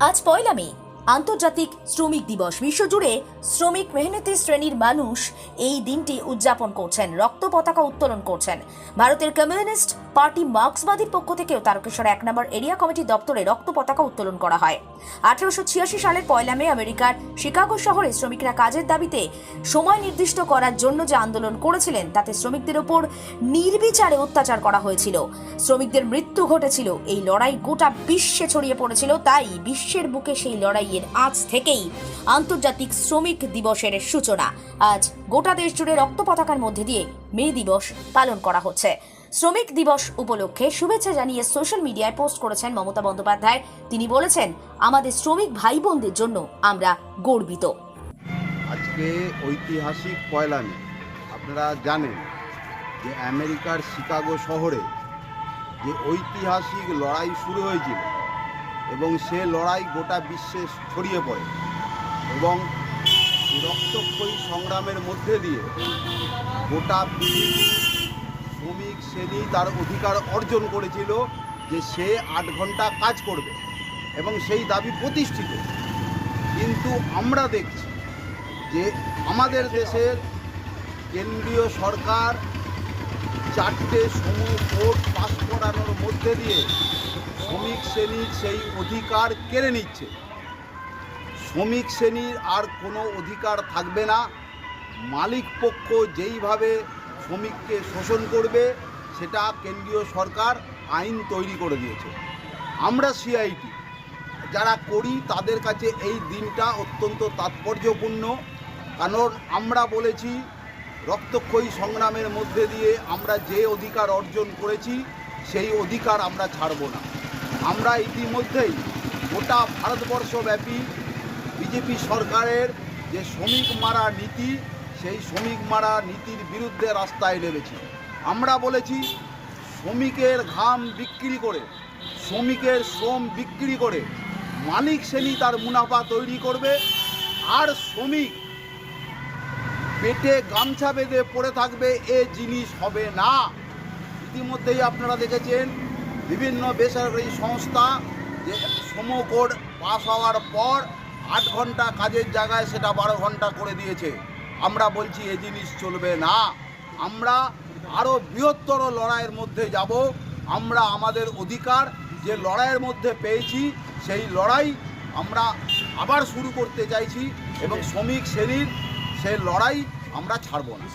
আজ পয়লা মে। আন্তর্জাতিক শ্রমিক দিবস। বিশ্বজুড়ে শ্রমিক মেহনতি শ্রেণির মানুষ এই দিনটি উদযাপন করছেন, রক্ত পতাকা উত্তোলন করছেন। ভারতের কমিউনিস্ট পার্টি মার্ক্সবাদীর পক্ষ থেকেও তারকেশ্বর এক নম্বর এরিয়া কমিটি দপ্তরে রক্ত পতাকা উত্তোলন করা হয়। আঠারোশো ছিয়াশি সালের পয়লা মে আমেরিকার শিকাগো শহরে শ্রমিকরা কাজের দাবিতে সময় নির্দিষ্ট করার জন্য যে আন্দোলন করেছিলেন, তাতে শ্রমিকদের ওপর নির্বিচারে অত্যাচার করা হয়েছিল। শ্রমিকদের মৃত্যু ঘটেছিল, এই লড়াই গোটা বিশ্বে ছড়িয়ে পড়েছিল, তাই বিশ্বের বুকে সেই লড়াইয়ের আজ থেকেই আন্তর্জাতিক শ্রমিক দিবসের সূচনা। আজ গোটা দেশ জুড়ে রক্ত পতাকার মধ্যে দিয়ে মে দিবস পালন করা হচ্ছে। শ্রমিক দিবস উপলক্ষে শুভেচ্ছা জানিয়ে সোশ্যাল মিডিয়ায় পোস্ট করেছেন মমতা বন্দ্যোপাধ্যায়। তিনি বলেছেন, আমাদের শ্রমিক ভাই বোনদের জন্য আমরা গর্বিত। আজকে ঐতিহাসিক পয়লা মে। আপনারা জানেন যে আমেরিকার শিকাগো শহরে যে ঐতিহাসিক লড়াই শুরু হয়েছিল এবং সে লড়াই গোটা বিশ্বে ছড়িয়ে পড়ে। এবং রক্তক্ষয়ী সংগ্রামের মধ্যে দিয়ে গোটা শ্রমিক শ্রেণি তার অধিকার অর্জন করেছিল যে সে আট ঘণ্টা কাজ করবে এবং সেই দাবি প্রতিষ্ঠিত। কিন্তু আমরা দেখছি যে আমাদের দেশের কেন্দ্রীয় সরকার চারটে সমূহ কোর্ট পাস করানোর মধ্যে দিয়ে শ্রমিক শ্রেণির সেই অধিকার কেড়ে নিচ্ছে। শ্রমিক শ্রেণির আর কোনো অধিকার থাকবে না। মালিক পক্ষ যেইভাবে শ্রমিককে শোষণ করবে, সেটা কেন্দ্রীয় সরকার আইন তৈরি করে দিয়েছে। আমরা সিআইটি যারা করি তাদের কাছে এই দিনটা অত্যন্ত তাৎপর্যপূর্ণ। কারণ আমরা বলেছি, রক্তক্ষয়ী সংগ্রামের মধ্যে দিয়ে আমরা যে অধিকার অর্জন করেছি, সেই অধিকার আমরা ছাড়ব না। আমরা ইতিমধ্যেই গোটা ভারতবর্ষব্যাপী বিজেপি সরকারের যে শ্রমিক মারা নীতি, সেই শ্রমিক মারা নীতির বিরুদ্ধে রাস্তায় নেমেছি। আমরা বলেছি, শ্রমিকের ঘাম বিক্রি করে, শ্রমিকের শ্রম বিক্রি করে মালিক শ্রেণি তার মুনাফা তৈরি করবে আর শ্রমিক পেটে গামছা বেঁধে পড়ে থাকবে, এ জিনিস হবে না। ইতিমধ্যেই আপনারা দেখেছেন বিভিন্ন বেসরকারি সংস্থা যে সমকোড পাস হওয়ার পর আট ঘণ্টা কাজের জায়গায় সেটা বারো ঘণ্টা করে দিয়েছে। আমরা বলছি এ জিনিস চলবে না। আমরা আরও বৃহত্তর লড়াইয়ের মধ্যে যাব। আমরা আমাদের অধিকার যে লড়াইয়ের মধ্যে পেয়েছি, সেই লড়াই আমরা আবার শুরু করতে চাইছি এবং শ্রমিক শ্রেণির সেই লড়াই আমরা ছাড়ব না।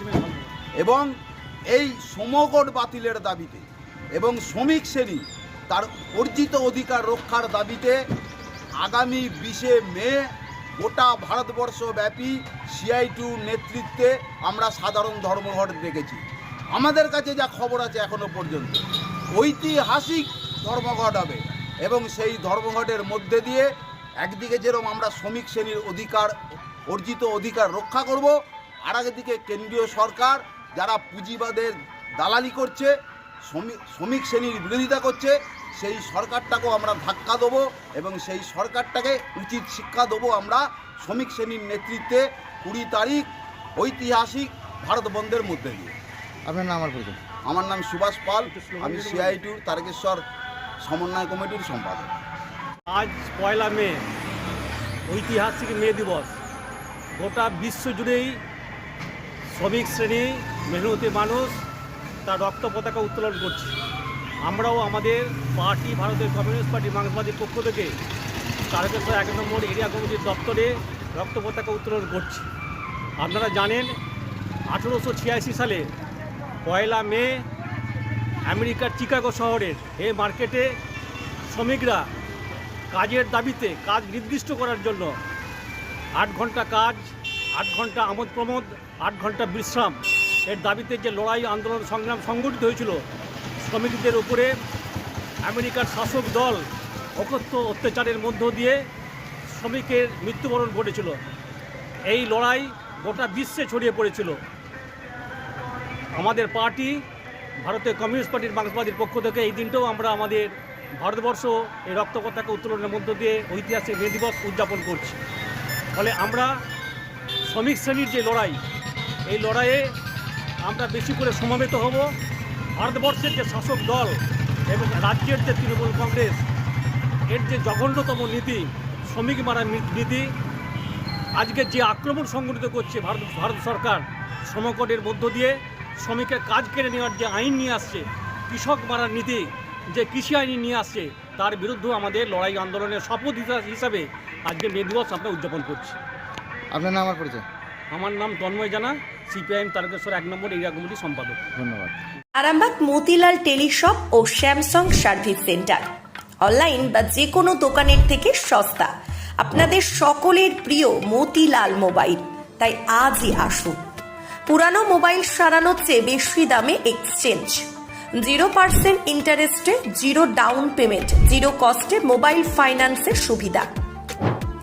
এবং এই সমকট বাতিলের দাবিতে এবং শ্রমিক শ্রেণি তার অর্জিত অধিকার রক্ষার দাবিতে আগামী বিশে মে গোটা ভারতবর্ষব্যাপী সিআইটু নেতৃত্বে আমরা সাধারণ ধর্মঘট দেখেছি। আমাদের কাছে যা খবর আছে এখনও পর্যন্ত, ঐতিহাসিক ধর্মঘট হবে এবং সেই ধর্মঘটের মধ্যে দিয়ে একদিকে যেরকম আমরা শ্রমিক শ্রেণির অধিকার, অর্জিত অধিকার রক্ষা করব আর একদিকে কেন্দ্রীয় সরকার যারা পুঁজিবাদের দালালি করছে শ্রমিক শ্রমিক শ্রেণির বিরোধিতা করছে সেই সরকারটাকেও আমরা ধাক্কা দেবো এবং সেই সরকারটাকে উচিত শিক্ষা দেবো আমরা শ্রমিক শ্রেণির নেতৃত্বে কুড়ি তারিখ ঐতিহাসিক ভারত বন্ধের মধ্যে দিয়ে। আপনার নাম আর পরিচয়? আমার নাম সুভাষ পাল আমি সিআইটিউর তারকেশ্বর সমন্বয় কমিটির সম্পাদক। আজ পয়লা মে ঐতিহাসিক মে দিবস। গোটা বিশ্ব জুড়েই শ্রমিক শ্রেণি মেহনতি মানুষ তার রক্ত পতাকা উত্তোলন করছে। আমরাও আমাদের পার্টি, ভারতের কমিউনিস্ট পার্টি, মার্ক্সবাদীর পক্ষ থেকে তারকেশ্বর এক নম্বর এরিয়া কমিটির দপ্তরে রক্ত পতাকা উত্তোলন করছি। আপনারা জানেন, আঠেরোশো ছিয়াশি সালে পয়লা মে আমেরিকার চিকাগো শহরের এ মার্কেটে শ্রমিকরা কাজের দাবিতে কাজ নির্দিষ্ট করার জন্য আট ঘণ্টা কাজ, আট ঘণ্টা আমোদ প্রমোদ আট ঘণ্টা বিশ্রাম এর দাবিতে যে লড়াই আন্দোলন সংগ্রাম সংগঠিত হয়েছিল, শ্রমিকদের উপরে আমেরিকার শাসক দল অকথ্য অত্যাচারের মধ্য দিয়ে শ্রমিকের মৃত্যুবরণ ঘটেছিল। এই লড়াই গোটা বিশ্বে ছড়িয়ে পড়েছিল। আমাদের পার্টি ভারতের কমিউনিস্ট পার্টির মার্ক্সবাদীর পক্ষ থেকে এই দিনটাও আমরা আমাদের ভারতবর্ষ এই রক্ত উত্তোলনের মধ্য দিয়ে ঐতিহাসিক মে দিবস উদযাপন করছি। ফলে আমরা শ্রমিক শ্রেণির যে লড়াই, এই লড়াইয়ে আমরা বেশি করে সমবেত হব। ভারতবর্ষের যে শাসক দল এবং রাজ্যের যে তৃণমূল কংগ্রেস এর যে জঘন্যতম নীতি শ্রমিক মারা নীতি আজকে যে আক্রমণ সংগঠিত করছে ভারত ভারত সরকার শ্রমকটের মধ্য দিয়ে শ্রমিকের কাজ কেড়ে নেওয়ার যে আইন নিয়ে আসছে কৃষক মারার নীতি যে কৃষি আইন নিয়ে আসছে তার বিরুদ্ধে আমাদের লড়াই আন্দোলনের শপথ হিসা- হিসাবে আজকে মে দিবস আমরা উদযাপন করছি। আপনার নাম আমার পরিচয়? আমার নাম তন্ময় জানা। সিপিআইএম তারকেশ্বর এক নম্বর এরিয়া কমিটির সম্পাদক। ধন্যবাদ। আরামবাগ মতিলাল টেলিশপ ও স্যামসাং সার্ভিস সেন্টার। অনলাইন বা যে কোনো দোকানের থেকে সস্তা। আপনাদের সকলের প্রিয় মতিলাল মোবাইল। তাই আজই আসুন। পুরানো মোবাইল সারানোর চেয়ে বেশি দামে এক্সচেঞ্জ। জিরো পার্সেন্ট ইন্টারেস্টে জিরো ডাউন পেমেন্ট জিরো কস্টে মোবাইল ফাইন্যান্সের সুবিধা।